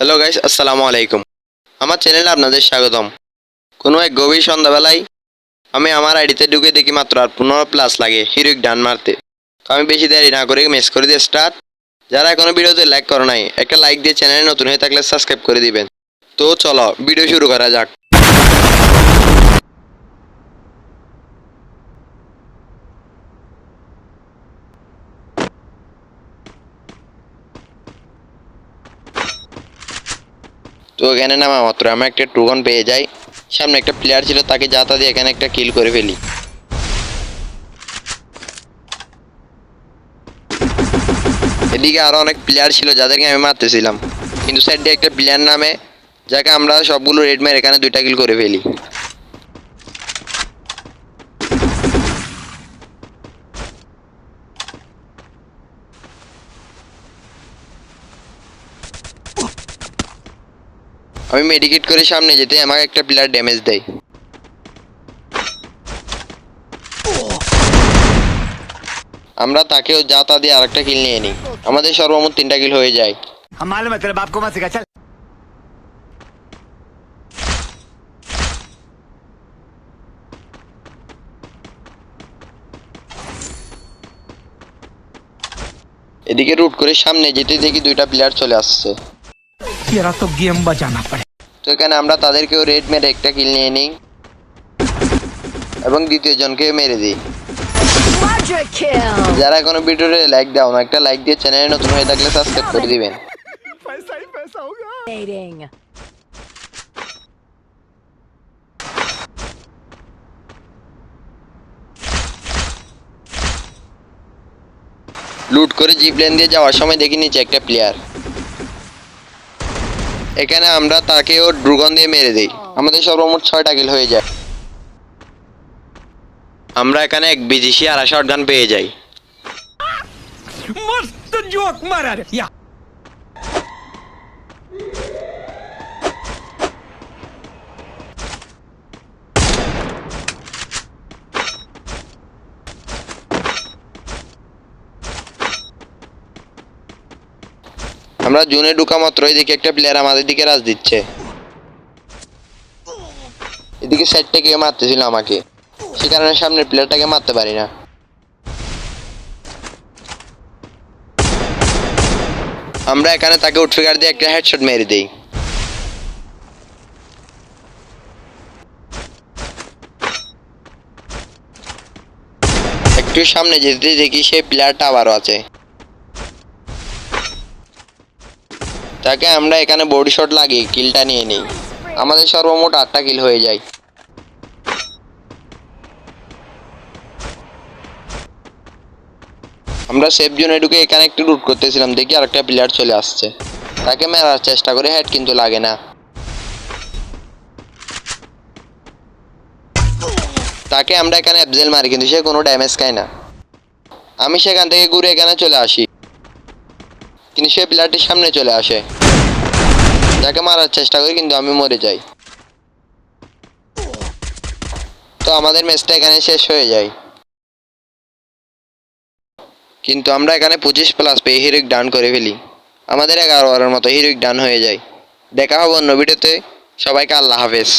Hello guys আসসালামু আলাইকুম আমার চ্যানেলে আপনাদের স্বাগতম। কোনো এক গভীর সন্ধ্যাবেলায় আমি আমার আইডিতে ঢুকে দেখি মাত্র আর পনেরো প্লাস লাগে হিরোইক ডান মারতে। তো আমি বেশি দেরি না করে মেস করে দিয়ে স্টার্ট যারা এখনও ভিডিওতে লাইক করো নাই, একটা লাইক দিয়ে চ্যানেলে নতুন হয়ে থাকলে সাবস্ক্রাইব করে দিবেন। তো চলো ভিডিও শুরু করা যাক। তো এখানে নামা মাত্র আমি একটা টুগন পেয়ে যাই। সামনে একটা প্লেয়ার ছিল, তাকে যাতা দিয়ে এখানে একটা কিল করে ফেলি। এদিকে আরও অনেক প্লেয়ার ছিল, যাদেরকে আমি মারতেছিলাম। কিন্তু সাইড দিয়ে একটা প্লেয়ার নামে, যাকে আমরা সবগুলো রেড মেরে এখানে দুইটা কিল করে ফেলি। আমি মেডিকেট করে সামনে যেতে আমাকে একটা প্লেয়ার ড্যামেজ দেয়। আমরা তাকেও যা তা দিয়ে আরেকটা কিল নিয়ে নিই। আমাদের সর্বমোট তিনটা কিল হয়ে যায়। এদিকে রুট করে সামনে যেতে দেখি দুইটা প্লেয়ার চলে আসছে। तेरा तो गेम बजाना पड़े তো এখানে আমরা তাদেরকেও রেড মেরে একটা কিল নিয়ে নিই এবং দ্বিতীয় জনকে মেরে দিই Quadra kill! যারা এখনো ভিডিওতে লাইক দাও না একটা লাইক দিয়ে চ্যানেলে নতুন হয়ে থাকলে সাবস্ক্রাইব করে দিবেন पैसा ही पैसा होगा Dominating. লুট করে জিপ লাইন দিয়ে যাওয়ার সময় দেখি নিচে একটা প্লেয়ার এখানে আমরা তাকেও ড্রুগন দিয়ে মেরে দিই। আমাদের সর্বমোট ছয়টা কিল হয়ে যায়। আমরা এখানে এক বিদেশি আড়াইশো গান পেয়ে যাই। মস্ত জোক মারার। ইয়া। আমরা জুনে ঢুকা মাত্রই দেখি একটা প্লেয়ার আমাদের দিকে রাজ দিচ্ছে। এদিকে সাইড থেকে মারতেছিল আমাকে। সে কারণে সামনের প্লেয়ারটাকে মারতে পারি না। আমরা এখানে তাকে উঠফিকার দিয়ে একটা হেডশট মেরে দিই। একটু সামনে যেতে দেখি সেই প্লেয়ারটা আবারও আছে। তাকে আমরা এখানে বডি শট লাগিয়ে কিলটা নিয়ে নিই। আমাদের সর্বমোট আটটা কিল হয়ে যায়। আমরা সেফ জোনে ঢুকে এখানে একটু রুট করতেছিলাম, দেখি আরেকটা প্লেয়ার চলে আসছে। তাকে মেরার চেষ্টা করে হেড কিন্তু লাগে না। তাকে আমরা এখানে অ্যাবজেল মারি, কিন্তু সে কোনো ড্যামেজ খায় না। আমি সেখান থেকে ঘুরে এখানে চলে আসি। কিন্তু সে প্লেয়ারটির সামনে চলে আসে। যাকে মারার চেষ্টা করি, কিন্তু আমি মরে যাই। তো আমাদের ম্যাচটা এখানে শেষ হয়ে যায়। কিন্তু আমরা এখানে পঁচিশ প্লাস পেয়ে হিরোইক ডান করে ফেলি। আমাদের এগারো বারের মতো হিরোইক ডান হয়ে যায়। দেখা হবে অন্য ভিডিওতে সবাইকে আল্লাহ হাফেজ।